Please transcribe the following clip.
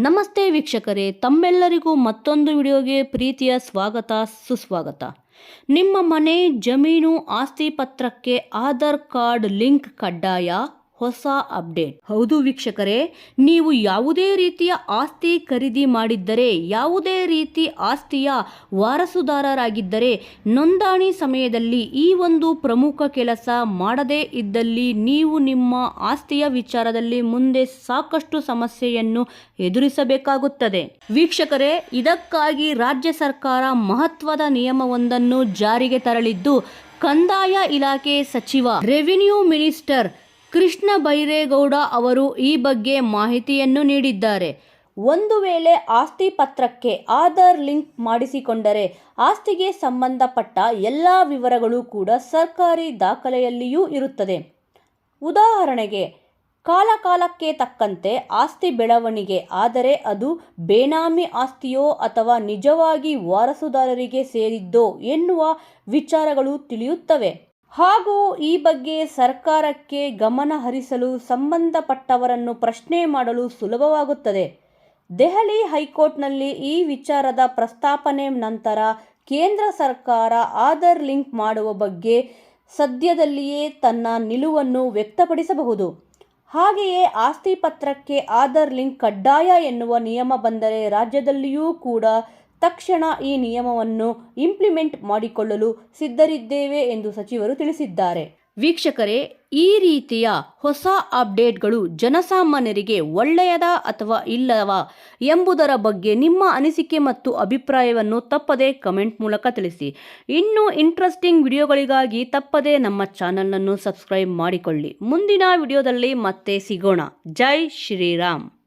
ನಮಸ್ತೆ ವೀಕ್ಷಕರೇ, ತಮ್ಮೆಲ್ಲರಿಗೂ ಮತ್ತೊಂದು ವಿಡಿಯೋಗೆ ಪ್ರೀತಿಯ ಸ್ವಾಗತ, ಸುಸ್ವಾಗತ. ನಿಮ್ಮ ಮನೆ ಜಮೀನು ಆಸ್ತಿ ಪತ್ರಕ್ಕೆ ಆಧಾರ್ ಕಾರ್ಡ್ ಲಿಂಕ್ ಕಡ್ಡಾಯ? ಹೊಸ ಅಪ್ಡೇಟ್. ಹೌದು ವೀಕ್ಷಕರೇ, ನೀವು ಯಾವುದೇ ರೀತಿಯ ಆಸ್ತಿ ಖರೀದಿ ಮಾಡಿದ್ದರೆ, ಯಾವುದೇ ರೀತಿ ಆಸ್ತಿಯ ವಾರಸುದಾರರಾಗಿದ್ದರೆ, ನೋಂದಣಿ ಸಮಯದಲ್ಲಿ ಈ ಒಂದು ಪ್ರಮುಖ ಕೆಲಸ ಮಾಡದೇ ಇದ್ದಲ್ಲಿ ನೀವು ನಿಮ್ಮ ಆಸ್ತಿಯ ವಿಚಾರದಲ್ಲಿ ಮುಂದೆ ಸಾಕಷ್ಟು ಸಮಸ್ಯೆಯನ್ನು ಎದುರಿಸಬೇಕಾಗುತ್ತದೆ. ವೀಕ್ಷಕರೇ, ಇದಕ್ಕಾಗಿ ರಾಜ್ಯ ಸರ್ಕಾರ ಮಹತ್ವದ ನಿಯಮವೊಂದನ್ನು ಜಾರಿಗೆ ತರಲಿದ್ದು, ಕಂದಾಯ ಇಲಾಖೆ ಸಚಿವ, ರೆವಿನ್ಯೂ ಮಿನಿಸ್ಟರ್ ಕೃಷ್ಣ ಬೈರೇಗೌಡ ಅವರು ಈ ಬಗ್ಗೆ ಮಾಹಿತಿಯನ್ನು ನೀಡಿದ್ದಾರೆ. ಒಂದು ವೇಳೆ ಆಸ್ತಿ ಪತ್ರಕ್ಕೆ ಆಧಾರ್ ಲಿಂಕ್ ಮಾಡಿಸಿಕೊಂಡರೆ ಆಸ್ತಿಗೆ ಸಂಬಂಧಪಟ್ಟ ಎಲ್ಲ ವಿವರಗಳು ಕೂಡ ಸರ್ಕಾರಿ ದಾಖಲೆಯಲ್ಲಿಯೂ ಇರುತ್ತದೆ. ಉದಾಹರಣೆಗೆ, ಕಾಲಕಾಲಕ್ಕೆ ತಕ್ಕಂತೆ ಆಸ್ತಿ ಬೆಳವಣಿಗೆ ಆದರೆ ಅದು ಬೇನಾಮಿ ಆಸ್ತಿಯೋ ಅಥವಾ ನಿಜವಾಗಿ ವಾರಸುದಾರರಿಗೆ ಸೇರಿದ್ದೋ ಎನ್ನುವ ವಿಚಾರಗಳು ತಿಳಿಯುತ್ತವೆ. ಹಾಗೂ ಈ ಬಗ್ಗೆ ಸರ್ಕಾರಕ್ಕೆ ಗಮನ ಹರಿಸಲು ಸಂಬಂಧಪಟ್ಟವರನ್ನು ಪ್ರಶ್ನೆ ಮಾಡಲು ಸುಲಭವಾಗುತ್ತದೆ. ದೆಹಲಿ ಹೈಕೋರ್ಟ್ನಲ್ಲಿ ಈ ವಿಚಾರದ ಪ್ರಸ್ತಾಪನೆ ನಂತರ ಕೇಂದ್ರ ಸರ್ಕಾರ ಆಧಾರ್ ಲಿಂಕ್ ಮಾಡುವ ಬಗ್ಗೆ ಸದ್ಯದಲ್ಲಿಯೇ ತನ್ನ ನಿಲುವನ್ನು ವ್ಯಕ್ತಪಡಿಸಬಹುದು. ಹಾಗೆಯೇ ಆಸ್ತಿ ಪತ್ರಕ್ಕೆ ಆಧಾರ್ ಲಿಂಕ್ ಕಡ್ಡಾಯ ಎನ್ನುವ ನಿಯಮ ಬಂದರೆ ರಾಜ್ಯದಲ್ಲಿಯೂ ಕೂಡ ತಕ್ಷಣ ಈ ನಿಯಮವನ್ನು ಇಂಪ್ಲಿಮೆಂಟ್ ಮಾಡಿಕೊಳ್ಳಲು ಸಿದ್ಧರಿದ್ದೇವೆ ಎಂದು ಸಚಿವರು ತಿಳಿಸಿದ್ದಾರೆ. ವೀಕ್ಷಕರೇ, ಈ ರೀತಿಯ ಹೊಸ ಅಪ್ಡೇಟ್ಗಳು ಜನಸಾಮಾನ್ಯರಿಗೆ ಒಳ್ಳೆಯದ ಅಥವಾ ಇಲ್ಲವಾ ಎಂಬುದರ ಬಗ್ಗೆ ನಿಮ್ಮ ಅನಿಸಿಕೆ ಮತ್ತು ಅಭಿಪ್ರಾಯವನ್ನು ತಪ್ಪದೇ ಕಮೆಂಟ್ ಮೂಲಕ ತಿಳಿಸಿ. ಇನ್ನೂ ಇಂಟ್ರೆಸ್ಟಿಂಗ್ ವಿಡಿಯೋಗಳಿಗಾಗಿ ತಪ್ಪದೇ ನಮ್ಮ ಚಾನಲನ್ನು ಸಬ್ಸ್ಕ್ರೈಬ್ ಮಾಡಿಕೊಳ್ಳಿ. ಮುಂದಿನ ವಿಡಿಯೋದಲ್ಲಿ ಮತ್ತೆ ಸಿಗೋಣ. ಜೈ ಶ್ರೀರಾಮ್.